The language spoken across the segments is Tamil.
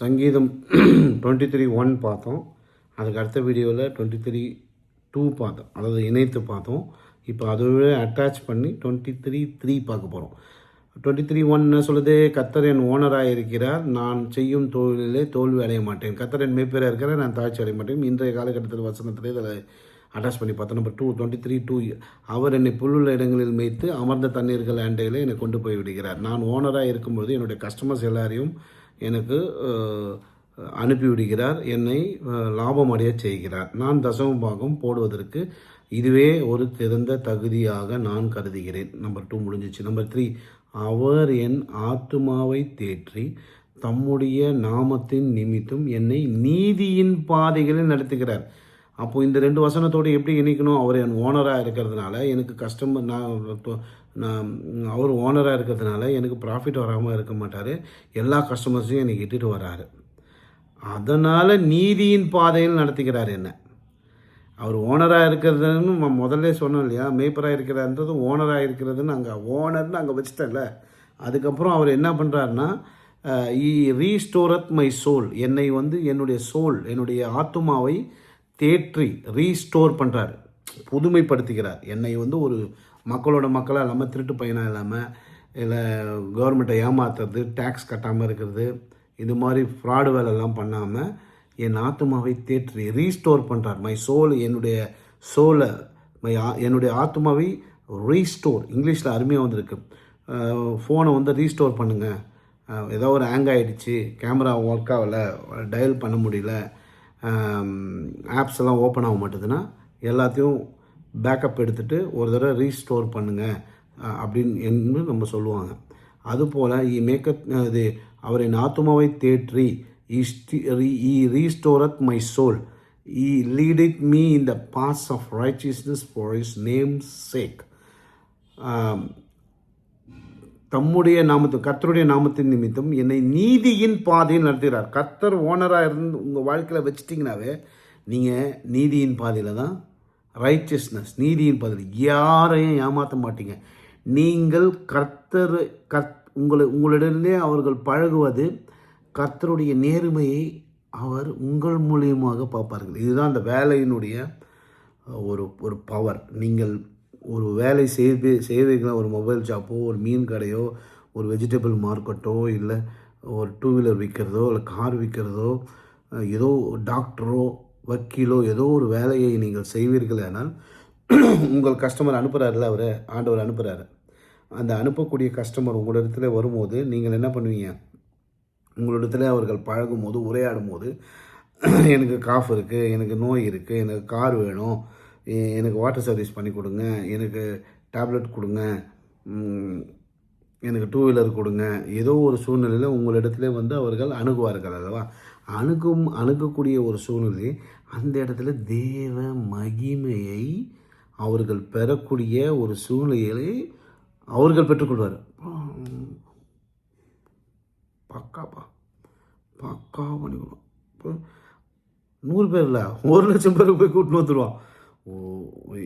சங்கீதம் டுவெண்ட்டி த்ரீ ஒன் பார்த்தோம். அதுக்கு அடுத்த வீடியோவில் டுவெண்ட்டி த்ரீ டூ பார்த்தோம். அதாவது இணைத்து பார்த்தோம். இப்போ அதோட அட்டாச் பண்ணி டுவெண்ட்டி த்ரீ த்ரீ பார்க்க போகிறோம் டுவெண்ட்டி த்ரீ ஒன் என்ன சொல்லுது? கத்தர் என் ஓனராக இருக்கிறார் நான் செய்யும் தொழிலே தோல்வி அடைய மாட்டேன். கத்தர் என் மேய்ப்பராக இருக்கிறார். நான் தாழ்ச்சி அடைய மாட்டேன். இன்றைய காலகட்டத்தில் வசனத்திலே இதில் அட்டாச் பண்ணி பார்த்தோம். Number two twenty three two அவர் என்னை புல்லுள்ள இடங்களில் மேய்த்து அமர்ந்த தண்ணீர்கள் ஆண்டையில் என்னை கொண்டு போய் விடுகிறார். நான் ஓனராக இருக்கும்போது என்னுடைய கஸ்டமர்ஸ் எல்லாரையும் எனக்கு அனுப்பிவிடுகிறார் என்னை லாபம் அடைய செய்கிறார். நான் தசம பாகம் போடுவதற்கு இதுவே ஒரு திறந்த தகுதியாக நான் கருதுகிறேன். நம்பர் டூ முடிஞ்சிச்சு. நம்பர் த்ரீ அவர் என் ஆத்துமாவை தேற்றி தம்முடைய நாமத்தின் நிமித்தம் என்னை நீதியின் பாதைகளில் நடத்துகிறார். அப்போது இந்த ரெண்டு வசனத்தோடு எப்படி இணைக்கணும்? அவர் என் ஓனராக இருக்கிறதுனால எனக்கு கஸ்டமர் நான் நான் அவர் ஓனராக இருக்கிறதுனால எனக்கு ப்ராஃபிட் வராமல் இருக்க மாட்டார். எல்லா கஸ்டமர்ஸையும் எனக்கு இட்டுட்டு வராரு. அதனால் நீதியின் பாதையில் நடத்திக்கிறார் என்ன? அவர் ஓனராக இருக்கிறதுன்னு நான் முதல்ல சொன்னோம் இல்லையா? மேய்ப்பராக இருக்கிறான்றது ஓனராக இருக்கிறதுன்னு அங்கே ஓனர்னு அங்கே வச்சுட்டேன்ல. அதுக்கப்புறம் அவர் என்ன பண்ணுறாருன்னா ஈ ரீஸ்டோரத் மை சோல் என்னை வந்து என்னுடைய சோல் என்னுடைய ஆத்துமாவை தேற்றி ரீஸ்டோர் பண்ணுறாரு புதுமைப்படுத்துகிறார். என்னை வந்து ஒரு மக்களோட மக்களாக இல்லாமல் திருட்டு பையனாக இல்லாமல் இல்லை கவர்மெண்ட்டை ஏமாத்துறது டேக்ஸ் கட்டாமல் இருக்கிறது இது மாதிரி ஃப்ராடு வேலைலாம் பண்ணாமல் என் ஆத்மாவை தேற்றி ரீஸ்டோர் பண்ணுறார் மை சோல் என்னுடைய சோலை மை என்னுடைய ஆத்மாவை ரீஸ்டோர் இங்கிலீஷில் அருமையாக வந்திருக்கு. ஃபோனை வந்து ரீஸ்டோர் பண்ணுங்கள் ஏதோ ஒரு ஹேங் ஆகிடுச்சு கேமரா ஒர்க் ஆகலை டயல் பண்ண முடியல. ஆப்ஸ் எல்லாம் ஓப்பன் ஆக மாட்டேதுன்னா எல்லாத்தையும் பேக்கப் எடுத்துகிட்டு ஒரு தடவை ரீஸ்டோர் பண்ணுங்கள் அப்படின்னு என்று நம்ம சொல்லுவாங்க. அதுபோல் இ மேக்கப் இது அவரின் ஆத்துமாவை தேற்றி he restoreth my soul he leadeth me in the paths of righteousness for his name sake தம்முடைய நாமத்து கர்த்தருடைய நாமத்தின் நிமித்தம் என்னை நீதியின் பாதையில் நடத்துகிறார். கர்த்தர் ஓனராக இருந்து உங்கள் வாழ்க்கையில் வச்சிட்டிங்கனாவே நீங்கள் நீதியின் பாதையில் தான் ரைச்சியஸ்னஸ் நீதியின் பதில். யாரையும் ஏமாற்ற மாட்டீங்க. நீங்கள் கர்த்தர் கர்த் உங்களை உங்களிடமே அவர்கள் பழகுவது கர்த்தருடைய நேர்மையை அவர் உங்கள் மூலியமாக பார்ப்பார்கள். இதுதான் அந்த வேலையினுடைய ஒரு ஒரு பவர் நீங்கள் ஒரு வேலை செய்து செய்வீங்களா ஒரு மொபைல் ஷாப்போ ஒரு மீன் கடையோ ஒரு வெஜிடபிள் மார்க்கெட்டோ இல்லை ஒரு டூ வீலர் விற்கிறதோ இல்லை கார் விற்கிறதோ ஏதோ டாக்டரோ வக்கீலோ ஏதோ ஒரு வேலையை நீங்கள் செய்வீர்கள் ஆனால் உங்கள் கஸ்டமர் அனுப்புகிறாருல அவர் ஆண்டவர் அனுப்புகிறாரு அந்த அனுப்பக்கூடிய கஸ்டமர் உங்களிடத்தில் வரும்போது நீங்கள் என்ன பண்ணுவீங்க? உங்களிடத்துல அவர்கள் பழகும் போது உரையாடும் போது எனக்கு காஃப் இருக்குது எனக்கு நோய் இருக்குது எனக்கு கார் வேணும் எனக்கு வாட்டர் சர்வீஸ் பண்ணி கொடுங்க எனக்கு டேப்லெட் கொடுங்க எனக்கு டூ வீலர் கொடுங்க ஏதோ ஒரு சூழ்நிலையில் உங்களிடத்துல வந்து அவர்கள் அணுகுவார்கள் அல்லவா? அணுகும் அணுகக்கூடிய ஒரு சூழ்நிலை அந்த இடத்துல தேவ மகிமையை அவர்கள் பெறக்கூடிய ஒரு சூழ்நிலையை அவர்கள் பெற்றுக்கொள்வார். பக்காப்பா பக்கா பண்ணிக்கணும் இப்போ நூறு பேர் இல்லை ஒரு லட்சம் பேர் போய் கூட்டின்னு வந்துடுவான் ஓ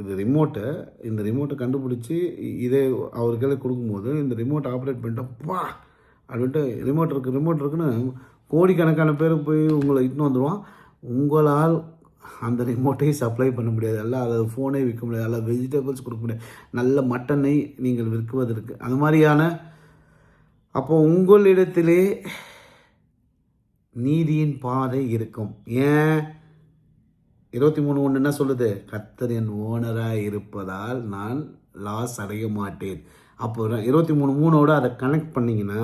இது ரிமோட்டை இந்த ரிமோட்டை கண்டுபிடிச்சி இதே அவர் கையில் கொடுக்கும்போது இந்த ரிமோட் ஆப்ரேட் பண்ணிட்டா பா அப்படின்ட்டு ரிமோட் இருக்குது ரிமோட் இருக்குன்னு கோடிக்கணக்கான பேர் போய் உங்களை இட்டுன்னு வந்துடுவான் உங்களால் அந்த ரிமோட்டை சப்ளை பண்ண முடியாது. அல்ல அல்லது ஃபோனே விற்க முடியாது. அல்ல வெஜிடபிள்ஸ் கொடுக்க முடியாது. நல்ல மட்டனை நீங்கள் விற்குவதற்கு. அது மாதிரியான அப்போ உங்களிடத்திலே நீதியின் பாதை இருக்கும். ஏன்? இருபத்தி மூணு ஒன்று என்ன சொல்லுது? கத்தர் என் ஓனராக இருப்பதால் நான் லாஸ் அடைய மாட்டேன். அப்போ இருபத்தி மூணு மூணோட அதை கனெக்ட் பண்ணிங்கன்னா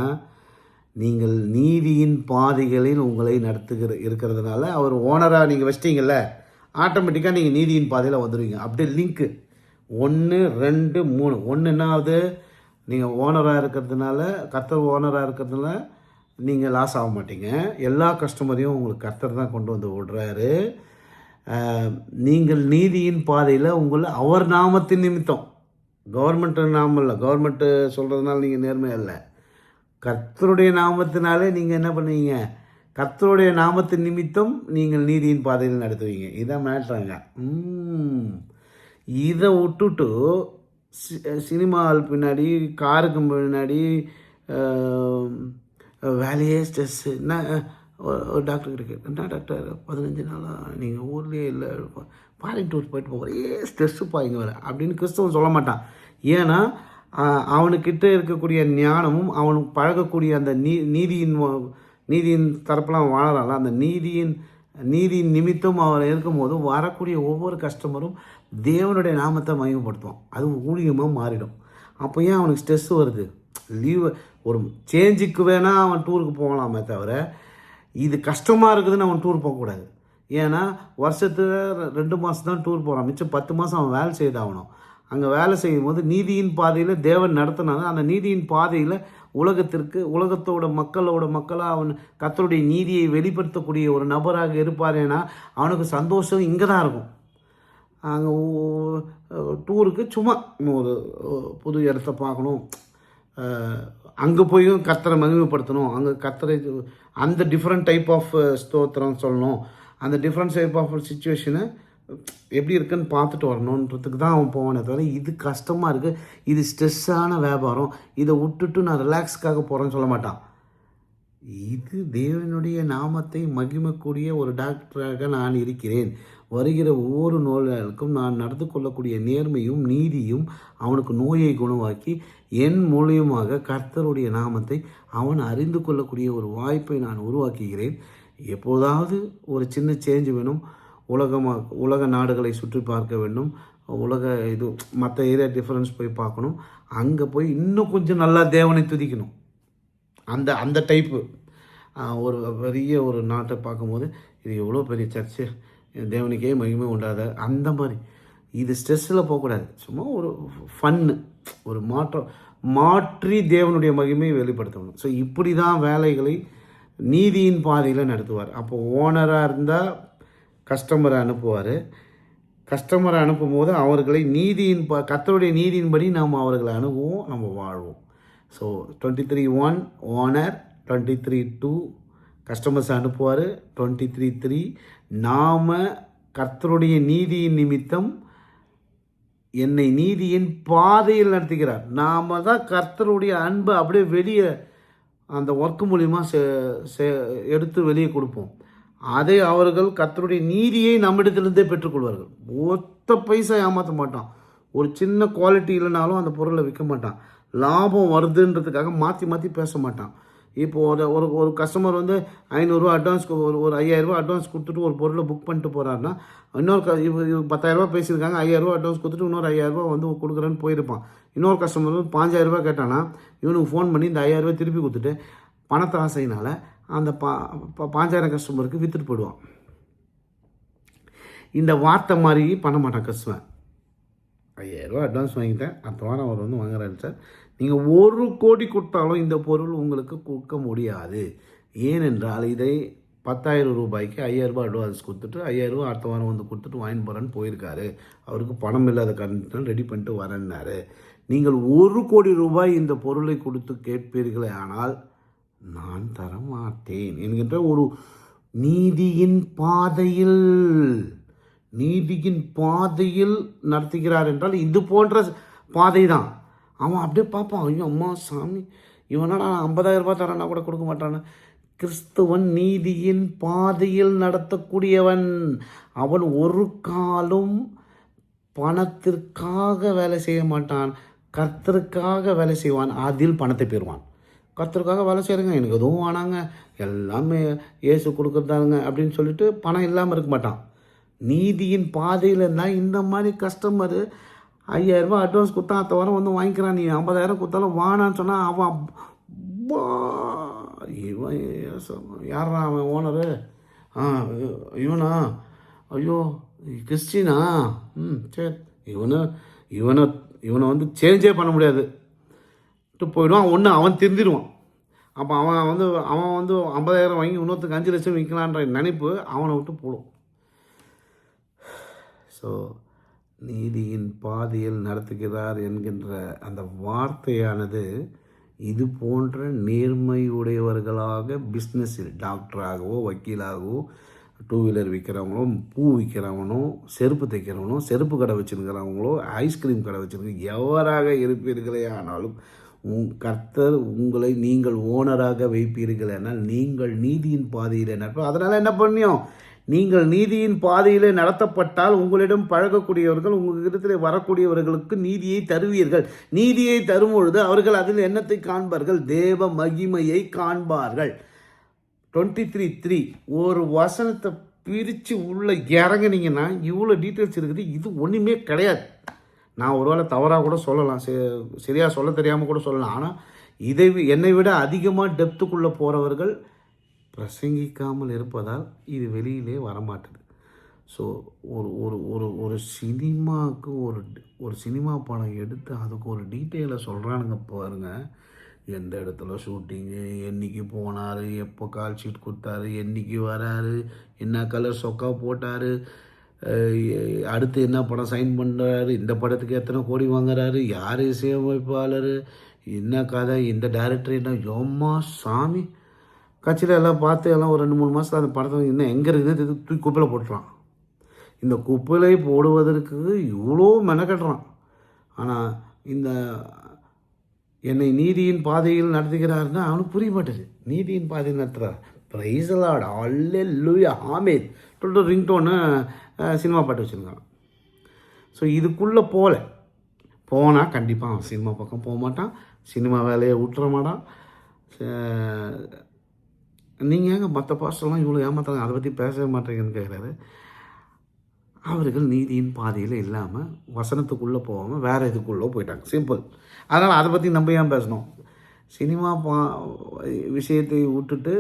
நீங்கள் நீதியின் பாதைகளில் உங்களை நடத்துகிற இருக்கிறதுனால அவர் ஓனராக நீங்கள் வச்சிட்டிங்கல்ல ஆட்டோமேட்டிக்காக நீங்கள் நீதியின் பாதையில் வந்துடுவீங்க அப்படியே லிங்க்கு ஒன்று ரெண்டு மூணு. ஒன்று என்ன நீங்கள் ஓனராக இருக்கிறதுனால கர்த்தர் ஓனராக இருக்கிறதுனால நீங்கள் லாஸ் ஆக மாட்டீங்க. எல்லா கஸ்டமரையும் உங்களுக்கு கர்த்தர் தான் கொண்டு வந்து விடுறாரு. நீங்கள் நீதியின் பாதையில் உங்களை அவர் நாமத்தின் நிமித்தம். கவர்மெண்ட் நாமம் இல்லை கவர்மெண்ட்டு சொல்கிறதுனால நீங்கள் நேர்மையாக இல்லை. கர்த்தருடைய நாமத்தினாலே நீங்கள் என்ன பண்ணுவீங்க? கர்த்தருடைய நாமத்தின் நிமித்தம் நீங்கள் நீதியின் பாதையில் நடத்துவீங்க. இதான் மேட்ருங்க. இதை விட்டுட்டு சி- சினிமா ஹால் பின்னாடி காருக்கு பின்னாடி வேலையே ஸ்ட்ரெஸ்ஸு என்ன ஒரு டாக்டர் கிட்ட என்ன டாக்டர்? பதினஞ்சு நாளாக நீங்கள் ஊர்லேயே இல்லை. ஃபாரின் டூர் போயிட்டு போக. ஒரே ஸ்ட்ரெஸ்ஸுப்பா இங்கே வர அப்படின்னு கிறிஸ்தவன் சொல்ல மாட்டான். ஏன்னா அவனுக்கிட்ட இருக்கக்கூடிய ஞானமும் அவனுக்கு பழகக்கூடிய அந்த நீ நீதியின் நீதியின் தரப்பெல்லாம் வாழறாள் அந்த நீதியின் நீதியின் நிமித்தம் அவர் இருக்கும்போது வரக்கூடிய ஒவ்வொரு கஸ்டமரும் தேவனுடைய நாமத்தை மயமப்படுத்துவான் அது ஊழியமாக மாறிடும். அப்போ ஏன் அவனுக்கு ஸ்ட்ரெஸ் வருது? லீவ் ஒரு சேஞ்சுக்கு வேணால் அவன் டூருக்கு போகலாமே தவிர இது கஷ்டமாக இருக்குதுன்னு அவன் டூர் போகக்கூடாது. ஏன்னா வருஷத்தில் ரெண்டு மாதம் தான் டூர் போகிறான் மிச்சம் பத்து மாதம் அவன் வேலை செய்தாகணும். அங்கே வேலை செய்யும் போது நீதியின் பாதையில் தேவன் நடத்தினாங்க அந்த நீதியின் பாதையில் உலகத்திற்கு உலகத்தோட மக்களோட மக்களாக அவன் கத்தருடைய நீதியை வெளிப்படுத்தக்கூடிய ஒரு நபராக இருப்பாரேனா அவனுக்கு சந்தோஷம் இங்கே தான் இருக்கும். அங்கே டூருக்கு சும்மா ஒரு புது இடத்த பார்க்கணும். அங்கே போயும் கத்தரை மகிமைப்படுத்தணும். அங்கே கத்தரை அந்த டிஃப்ரெண்ட் டைப் ஆஃப் ஸ்தோத்திரம் சொல்லணும். அந்த டிஃப்ரெண்ட் டைப் ஆஃப் சுச்சுவேஷனை எப்படி இருக்குன்னு பார்த்துட்டு வரணுன்றதுக்கு தான் அவன் போவானே தவிர இது கஷ்டமாக இருக்குது இது ஸ்ட்ரெஸ்ஸான வியாபாரம். இதை விட்டுட்டு நான் ரிலாக்ஸ்க்காக போகிறேன்னு சொல்ல மாட்டான். இது தேவனுடைய நாமத்தை மகிமக்கூடிய ஒரு டாக்டராக நான் இருக்கிறேன். வருகிற ஒவ்வொரு நோயாளிக்கும் நான் நடந்து கொள்ளக்கூடிய நேர்மையும் நீதியும் அவனுக்கு நோயை குணமாக்கி என் மூலியமாக கர்த்தருடைய நாமத்தை அவன் அறிந்து கொள்ளக்கூடிய ஒரு வாய்ப்பை நான் உருவாக்குகிறேன். எப்போதாவது ஒரு சின்ன சேஞ்ச் வேணும். உலகமாக உலக நாடுகளை சுற்றி பார்க்க வேண்டும். உலக இது மற்ற ஏரியா டிஃப்ரென்ஸ் போய் பார்க்கணும். அங்கே போய் இன்னும் கொஞ்சம் நல்லா தேவனை துதிக்கணும். அந்த அந்த டைப்பு ஒரு பெரிய ஒரு நாட்டை பார்க்கும்போது இது எவ்வளோ பெரிய சர்ச்சு தேவனுக்கே மகிமை உண்டாத. அந்த மாதிரி. இது ஸ்ட்ரெஸ்ஸில் போகக்கூடாது. சும்மா ஒரு ஃபன்னு ஒரு மாற்றம் மாற்றி தேவனுடைய மகிமையை வெளிப்படுத்தணும். ஸோ இப்படி தான் வேலைகளை நீதியின் பாதையில் நடத்துவார். அப்போ ஓனராக இருந்தால் கஸ்டமரை அனுப்புவார். கஸ்டமரை அனுப்பும்போது அவர்களை நீதியின் ப கத்தருடைய நீதியின்படி நாம் அவர்களை அணுகுவோம் நம்ம வாழ்வோம். So twenty three one owner twenty three two customers அனுப்புவார். டுவெண்ட்டி த்ரீ த்ரீ நாம் கர்த்தருடைய நீதியின் நிமித்தம் என்னை நீதியின் பாதையில் நடத்துகிறார். நாம் தான் கர்த்தருடைய அன்பை அப்படியே வெளியே அந்த ஒர்க் மூலிமா செ எடுத்து வெளியே கொடுப்போம். அதை அவர்கள் கத்தருடைய நீதியை நம்மிடத்திலிருந்தே பெற்றுக்கொள்வார்கள். ஒத்த பைசா ஏமாற்ற மாட்டான். ஒரு சின்ன குவாலிட்டி இல்லைனாலும் அந்த பொருளை விற்க மாட்டான். லாபம் வருதுன்றதுக்காக மாற்றி மாற்றி பேச மாட்டான். இப்போ ஒரு ஒரு ஒரு கஸ்டமர் வந்து ஐநூறுரூவா அட்வான்ஸ் ஒரு ஒரு ஐயாயிரரூவா அட்வான்ஸ் கொடுத்துட்டு ஒரு பொருளை புக் பண்ணிட்டு போகிறாருன்னா இன்னொரு க இவ பத்தாயிரரூபா பேசியிருக்காங்க ஐயாயிரரூவா அட்வான்ஸ் கொடுத்துட்டு இன்னொரு ஐயாயிரரூபா வந்து கொடுக்குறேன்னு போயிருப்பான். இன்னொரு கஸ்டமர் வந்து பாஞ்சாயிரரூபா கேட்டானா இவனுக்கு ஃபோன் பண்ணி இந்த ஐயாயிரரூபா திருப்பி கொடுத்துட்டு பணத்தை ஆசையினால் அந்த பா பாஞ்சாயிரம் கஸ்டமருக்கு விற்றுட்டு போயிடுவான். இந்த வார்த்தை மாதிரி பண்ண மாட்டான் கஸ்டமர் ஐயாயிரரூவா அட்வான்ஸ் வாங்கிட்டேன். அடுத்த வாரம் அவர் வந்து வாங்குறாரு சார். நீங்கள் ஒரு கோடி கொடுத்தாலும் இந்த பொருள் உங்களுக்கு கொடுக்க முடியாது. ஏனென்றால் இதை பத்தாயிரம் ரூபாய்க்கு ஐயாயிரரூபா அட்வான்ஸ் கொடுத்துட்டு ஐயாயிரரூபா அடுத்த வாரம் வந்து கொடுத்துட்டு வாங்கிட்டு போகிறேன்னு போயிருக்காரு. அவருக்கு பணம் இல்லாத காரணத்தினால் ரெடி பண்ணிட்டு வரேன்னாரு. நீங்கள் ஒரு கோடி ரூபாய் இந்த பொருளை கொடுத்து கேட்பீர்களே ஆனால் நான் தர மாட்டேன் என்கின்ற ஒரு நீதியின் பாதையில் நீதியின் பாதையில் நடத்துகிறார் என்றால் இது போன்ற பாதை தான் அவன் அப்படியே பார்ப்பான் ஐயோ அம்மா சாமி இவனடா ஐம்பதாயிரம் ரூபாய் தரேன்னா கூட கொடுக்க மாட்டானே கிறிஸ்துவன் நீதியின் பாதையில் நடத்தக்கூடியவன். அவன் ஒரு காலும் பணத்திற்காக வேலை செய்ய மாட்டான் கர்த்தருக்காக வேலை செய்வான் அதில் பணத்தை பெறுவான். கர்த்தருக்காக வேலை செய்கிறேங்க எனக்கு எதுவும் வேணாங்க. எல்லாமே இயேசு கொடுக்குறதாங்க அப்படின்னு சொல்லிட்டு பணம் இல்லாமல் இருக்க மாட்டான். நீதியின் பாதையில் இருந்தால் இந்த மாதிரி கஸ்டமரு ஐயாயிரரூபா அட்வான்ஸ் கொடுத்தா அத்த வாரம் வந்து வாங்கிக்கிறான். நீ ஐம்பதாயிரம் கொடுத்தாலும் வானான்னு சொன்னால் அவன் அப்பா, இவன் யாரா அவன் ஓனரு ஆ இவனா? ஐயோ கிறிஸ்டினா? ம் சரி இவனை இவனை இவனை வந்து சேஞ்சே பண்ண முடியாது. போயிடுவான் ஒன்று அவன் திருந்திடுவான். அப்போ அவன் வந்து அவன் வந்து ஐம்பதாயிரம் வாங்கி இன்னொருத்துக்கு அஞ்சு லட்சம் விற்கலான்ற நினைப்பு அவனை விட்டு போடும். ஸோ நீதியின் பாதையில் நடத்துகிறார் என்கின்ற அந்த வார்த்தையானது இது போன்ற நேர்மையுடையவர்களாக பிஸ்னஸில் டாக்டராகவோ வக்கீலாகவோ டூ வீலர் விற்கிறவங்களோ பூ விற்கிறவனோ செருப்பு தைக்கிறவனோ செருப்பு கடை வச்சுருக்கிறவங்களோ ஐஸ்கிரீம் கடை வச்சுருக்க எவராக இருப்பீர்களே ஆனாலும் உங் கர்த்தர் உங்களை நீங்கள் ஓனராக வைப்பீர்கள் என்றால் நீங்கள் நீதியின் பாதையில் நடப்ப அதனால் என்ன பண்ணியும்? நீங்கள் நீதியின் பாதையில் நடத்தப்பட்டால் உங்களிடம் பழகக்கூடியவர்கள் உங்களிடத்தில் வரக்கூடியவர்களுக்கு நீதியை தருவீர்கள். நீதியை தரும் பொழுது அவர்கள் அதில் என்னத்தை காண்பார்கள்? தேவ மகிமையை காண்பார்கள். டுவெண்ட்டி த்ரீ த்ரீ ஒரு வசனத்தை பிரித்து உள்ளே இறங்குனீங்கன்னா இவ்வளோ டீட்டெயில்ஸ் இருக்குது. இது ஒன்றுமே கிடையாது. நான் ஒருவேளை தவறாக கூட சொல்லலாம். சரியாக சொல்ல தெரியாமல் கூட சொல்லலாம். ஆனால் இதை வி- என்னை விட அதிகமாக டெப்த்துக்குள்ளே போகிறவர்கள் பிரசங்கிக்காமல் இருப்பதால் இது வெளியிலே வரமாட்டுது. ஸோ ஒரு ஒரு ஒரு ஒரு சினிமாவுக்கு ஒரு ஒரு சினிமா படம் எடுத்து அதுக்கு ஒரு டீட்டெயிலை சொல்கிறானுங்க பாருங்கள் எந்த இடத்துல ஷூட்டிங்கு என்னைக்கு போனார் எப்போ கால் ஷீட் கொடுத்தாரு என்னைக்கு வராரு என்ன கலர் சொக்கா போட்டார் அடுத்து என்ன படம் சைன் பண்ணுறாரு இந்த படத்துக்கு எத்தனை கோடி வாங்குறாரு? யார் இசையமைப்பாளர்? என்ன கதை? இந்த டேரக்டர் என்ன? எம்மா சாமி. கட்சியில் எல்லாம் பார்த்து எல்லாம் ஒரு ரெண்டு மூணு மாதம் அந்த படத்தை இன்னும் எங்கே இருக்குதுன்னு தூக்கி குப்பையில் போட்டுறான் இந்த குப்பையிலே போடுவதற்கு இவ்வளோ மெனக்கட்டுறான். ஆனால் இந்த என்னை நீதியின் பாதையில் நடத்துகிறாருன்னா அவனுக்கு புரிய மாட்டேது நீதியின் பாதையில் நடத்துகிறார் பிரைசலாட் அல்லே லூயா ஆமேத் சொல்லிட்டு ரிங்டோன்னு சினிமா பாட்டு வச்சுருக்கான். ஸோ இதுக்குள்ளே போகல போனால் கண்டிப்பாக அவன் சினிமா பக்கம் போக மாட்டான். சினிமா வேலையை விட்டுற மாட்டான். நீங்கள் ஏங்க மற்ற பாஸ்டர்லாம் இவ்வளோ ஏமாத்துறாங்க? அதை பற்றி பேசவே மாட்டேங்கன்னு கேட்குறாரு அவர்கள் நீதியின் பாதையில் இல்லாமல் வசனத்துக்குள்ளே போகாமல் வேறு இதுக்குள்ளே போயிட்டாங்க. சிம்பிள் அதனால் அதை பற்றி நம்ம ஏன் பேசணும்? சினிமா பா விஷயத்தை விட்டுட்டு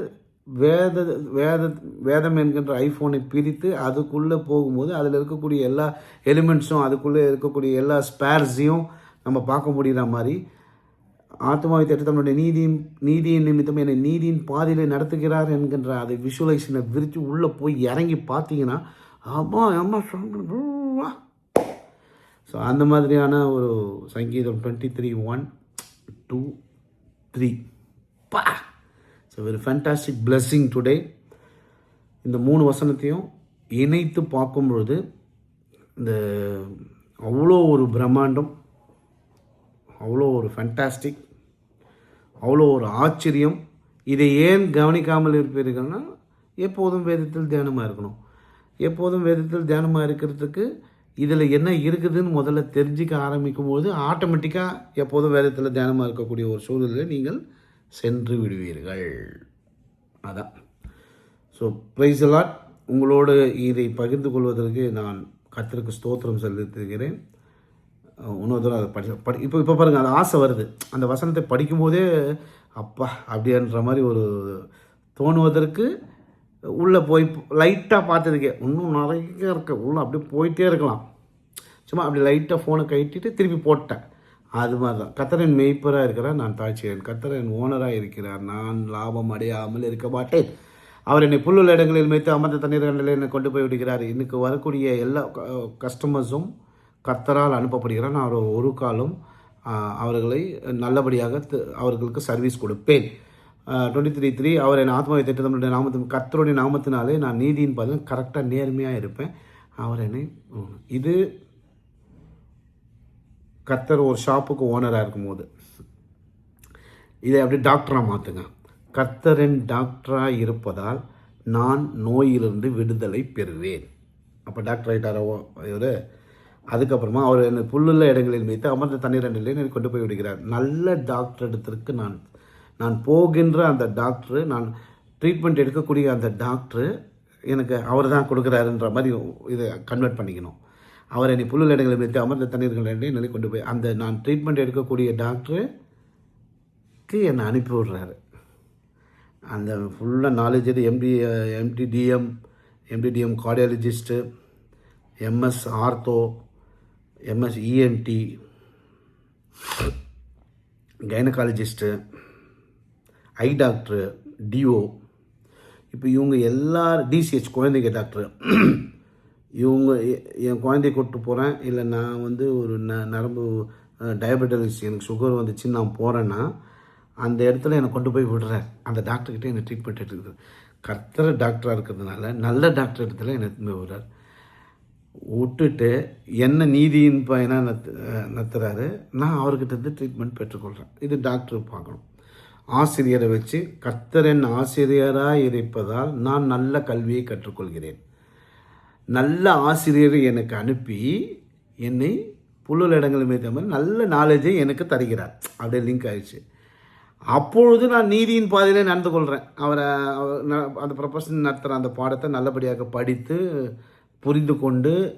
வேத வேத வேதம் என்கின்ற ஐஃபோனை பிரித்து அதுக்குள்ளே போகும்போது அதில் இருக்கக்கூடிய எல்லா எலிமெண்ட்ஸும் அதுக்குள்ளே இருக்கக்கூடிய எல்லா ஸ்பேர்ஸையும் நம்ம பார்க்க முடிகிற மாதிரி ஆத்மாவை தட்டு தன்னுடைய நீதியின் நீதியின் நிமித்தம் என்னை நீதியின் பாதையிலே நடத்துகிறார் என்கின்ற அதை விஷுவலைசனை விரித்து உள்ளே போய் இறங்கி பார்த்தீங்கன்னா அம்மா அம்மா சொல்லுவா ஸோ அந்த மாதிரியான ஒரு சங்கீதம் twenty three one two three பா! So very fantastic blessing today இந்த மூணு வசனத்தையும் இணைத்து பார்க்கும் பொழுது இந்த அவ்வளோ ஒரு பிரம்மாண்டம் அவ்வளோ ஒரு ஃபேண்டாஸ்டிக் அவ்வளோ ஒரு ஆச்சரியம். இதை ஏன் கவனிக்காமல் இருப்பீர்கள்னா எப்போதும் வேதத்தில் தியானமாக இருக்கணும். எப்போதும் வேதத்தில் தியானமாக இருக்கிறதுக்கு இதில் என்ன இருக்குதுன்னு முதல்ல தெரிஞ்சிக்க ஆரம்பிக்கும் போது ஆட்டோமேட்டிக்காக எப்போதும் வேதத்தில் தியானமாக இருக்கக்கூடிய ஒரு சூழ்நிலையில் நீங்கள் சென்று விடுவீர்கள். அதான். ஸோ ப்ரைஸ் எல்லாம் உங்களோடு இதை பகிர்ந்து கொள்வதற்கு நான் கத்திற்கு ஸ்தோத்திரம் செலுத்துகிறேன். இன்னொரு தடவை அதை படி படி இப்போ இப்போ பாருங்கள் அந்த ஆசை வருது. அந்த வசனத்தை படிக்கும்போதே அப்பா அப்படின்ற மாதிரி ஒரு தோணுவதற்கு உள்ளே போய் லைட்டாக பார்த்ததுக்கே இன்னும் நிறைய இருக்கு. உள்ளே அப்படியே போயிட்டே இருக்கலாம். சும்மா அப்படி லைட்டாக ஃபோனை கட்டிட்டு திருப்பி போட்டேன். அது மாதிரி தான் கத்தரின் மெய்ப்பராக இருக்கிறார் நான் தாழ்ச்சியேன் கத்தரன் ஓனராக இருக்கிறார். நான் லாபம் அடையாமல் இருக்க மாட்டேன். அவர் என்னை புல்லுள்ள இடங்களில் மேய்த்து அமர்ந்த தண்ணீர் கண்டலில் என்னை கொண்டு போய் விடுகிறார். இன்னைக்கு வரக்கூடிய எல்லா கஸ்டமர்ஸும் கர்த்தரால் அனுப்பப்படுகிறார். நான் அவர் ஒரு காலம் அவர்களை நல்லபடியாக த- அவர்களுக்கு சர்வீஸ் கொடுப்பேன். டுவெண்ட்டி த்ரீ த்ரீ அவர் என் ஆத்மாவை திட்டு நம்மளுடைய நாமத்தின் கத்தருடைய நாமத்தினாலே நான் நீதியின் பார்த்தீங்கன்னா கரெக்டாக நேர்மையாக இருப்பேன். அவர் என்னை இது கர்த்தர் ஒரு ஷாப்புக்கு ஓனராக இருக்கும்போது இதை அப்படி டாக்டராக மாற்றுங்க கர்த்தரின் டாக்டராக இருப்பதால் நான் நோயிலிருந்து விடுதலை பெறுவேன். அப்போ டாக்டர் ஆகிட்டாரோ இவர்? அதுக்கப்புறமா அவர் என்னை புல்லுள்ள இடங்களில் வைத்து அமர்ந்த தண்ணீர் ரெண்டிலே என்னை கொண்டு போய் விடுகிறார். நல்ல டாக்டர் இடத்திற்கு நான் நான் போகின்ற அந்த டாக்டரு நான் ட்ரீட்மெண்ட் எடுக்கக்கூடிய அந்த டாக்டரு எனக்கு அவர் தான் கொடுக்குறாருன்ற மாதிரி இதை கன்வெர்ட் பண்ணிக்கணும். அவர் என்னை புல்லுள்ள இடங்களை வைத்து அமர்ந்த தண்ணீர்கள் ரெண்டையும் நிலை கொண்டு போய் அந்த நான் ட்ரீட்மெண்ட் எடுக்கக்கூடிய டாக்டருக்கு என்னை அனுப்பி விடுறாரு. அந்த ஃபுல்லாக நாலேஜ் இது MD MD DM MD DM cardiologist MS ortho MS ENT gynaecologist eye doctor DO இப்போ இவங்க எல்லா டிசிஹெச் குழந்தைங்க டாக்டர் இவங்க எ- என் குழந்தைய கூப்பிட்டு போகிறேன் இல்லை நான் வந்து ஒரு ந நரம்பு டயபெட்டிஸ் எனக்கு சுகர் வந்துச்சு நான் போகிறேன்னா அந்த இடத்துல என்னை கொண்டு போய் விடுறார் அந்த டாக்டர்கிட்ட என்னை ட்ரீட்மெண்ட் எடுத்துக்கிறது கர்த்தர டாக்டராக இருக்கிறதுனால நல்ல டாக்டர் இடத்துல என்னை எடுத்துன்னு போய் விடுறார். விட்டுட்டு என்ன நீதியின் பயனாக நத் நத்துறாரு நான் அவர்கிட்ட இருந்து ட்ரீட்மெண்ட் பெற்றுக்கொள்கிறேன் இது டாக்டர் பார்க்கணும். ஆசிரியரை வச்சு கர்த்தரன் ஆசிரியராக இருப்பதால் நான் நல்ல கல்வியை கற்றுக்கொள்கிறேன். நல்ல ஆசிரியரை எனக்கு அனுப்பி என்னை புல்லுள்ள இடங்கள் மீது மாதிரி நல்ல நாலேஜை எனக்கு தருகிறார். அப்படியே லிங்க் ஆயிடுச்சு. அப்பொழுது நான் நீதியின் பாதையிலே நடந்து கொள்கிறேன் அவரை அவர் ந- அந்த ப்ரொஃபஷன் நடத்துகிற அந்த பாடத்தை நல்லபடியாக படித்து புரிந்து கொண்டு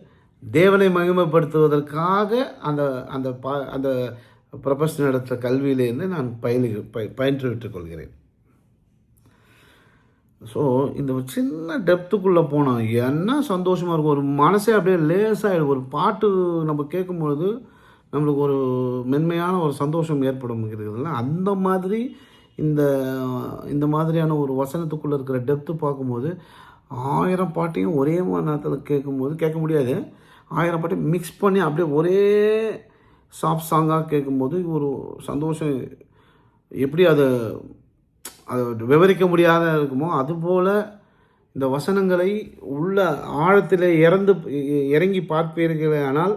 தேவனை மகிமைப்படுத்துவதற்காக அந்த அந்த பா அந்த ப்ரொஃபஷன் நடத்துகிற கல்வியிலேருந்து நான் பயிலு ப பயின்று கொள்கிறேன். ஸோ இந்த சின்ன டெப்த்துக்குள்ளே போனோம் என்ன சந்தோஷமாக இருக்கும்? ஒரு மனசே அப்படியே லேசாகிடும் ஒரு பாட்டு நம்ம கேட்கும்பொழுது நம்மளுக்கு ஒரு மென்மையான ஒரு சந்தோஷம் ஏற்படும் இருக்குதுல்ல அந்த மாதிரி இந்த இந்த மாதிரியான ஒரு வசனத்துக்குள்ளே இருக்கிற டெப்த்து பார்க்கும்போது ஆயிரம் பாட்டையும் ஒரே மாதிரி நேரத்தில் கேட்கும்போது கேட்க முடியாது. ஆயிரம் பாட்டையும் மிக்ஸ் பண்ணி அப்படியே ஒரே சாஃப்ட் சாங்காக கேட்கும்போது ஒரு சந்தோஷம். எப்படி அதை அது விவரிக்க முடியாத இருக்குமோ அதுபோல் இந்த வசனங்களை உள்ள ஆழத்தில் இறந்து இறங்கி பார்ப்பீர்களே ஆனால்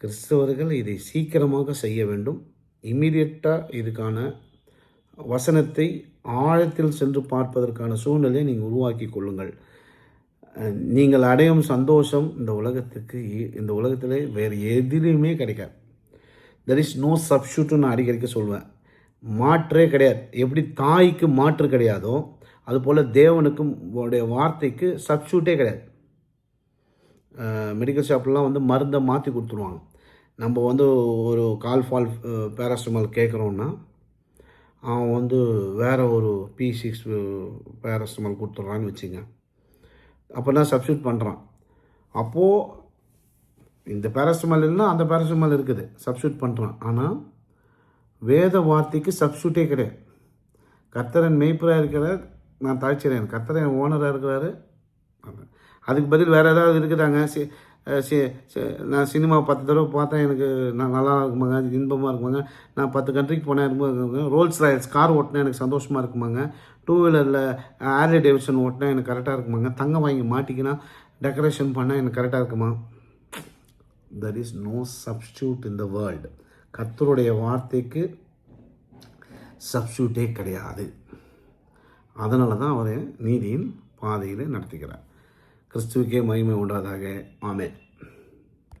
கிறிஸ்தவர்கள் இதை சீக்கிரமாக செய்ய வேண்டும். இம்மிடியட்டாக இதுக்கான வசனத்தை ஆழத்தில் சென்று பார்ப்பதற்கான சூழ்நிலையை நீங்கள் உருவாக்கி கொள்ளுங்கள். நீங்கள் அடையும் சந்தோஷம் இந்த உலகத்துக்கு இந்த உலகத்தில் வேறு எதிலையுமே கிடைக்காது. தெர் இஸ் நோ சப்ஸ்டியூட்னு நான் அடிக்கடிக்க சொல்வேன். மாற்றே கிடையாது. எப்படி தாய்க்கு மாற்று கிடையாதோ அதுபோல் தேவனுக்கும் உடைய வார்த்தைக்கு சப்ஸ்டியூட்டே கிடையாது. மெடிக்கல் ஷாப்லாம் வந்து மருந்தை மாற்றி கொடுத்துருவாங்க. நம்ம வந்து ஒரு கால் ஃபால் பேராசிட்டமால் கேட்குறோன்னா அவன் வந்து வேறு ஒரு பி சிக்ஸ் பேராசிட்டமால் கொடுத்துட்றான்னு வச்சுங்க. அப்போ தான் சப்ஸ்டியூட் பண்ணுறான் அப்போது இந்த பேராசிட்டமால் இல்லைன்னா அந்த பேராசிட்டமால் இருக்குது. சப்ஸ்டியூட் பண்ணுறான் ஆனால் வேத வார்த்தைக்கு சப்ஸ்டியூட்டே கிடையாது. கர்த்தரன் மெய்ப்பராக இருக்கிறார் நான் தாழ்ச்சிறேன். கர்த்தரன் ஓனராக இருக்கிறாரு. அதுக்கு பதில் வேறு ஏதாவது இருக்குதாங்க? சி சி நான் சினிமா பத்து தடவை பார்த்தேன். எனக்கு நான் நல்லா இருக்குமாங்க? இன்பமாக இருக்குமாங்க? நான் பத்து கண்ட்ரிக்கு போனேன். இருக்குமாங்க? ரோல்ஸ் ராயல்ஸ் கார் ஓட்டினா எனக்கு சந்தோஷமாக இருக்குமாங்க? டூ வீலரில் ஆர்லி டேவிட்சன் ஓட்டினா எனக்கு கரெக்டாக இருக்குமாங்க? தங்கம் வாங்கி மாட்டிக்கினா டெக்கரேஷன் பண்ணால் எனக்கு கரெக்டாக இருக்குமா? There is no substitute in the world கத்தருடைய வார்த்தைக்கு சப்ஸ்டியூட்டே கிடையாது. அதனால தான் அவர் நீதியின் பாதையில் நடத்துகிறார். கிறிஸ்துவுக்கே மகிமை உண்டாதாக. ஆமென்.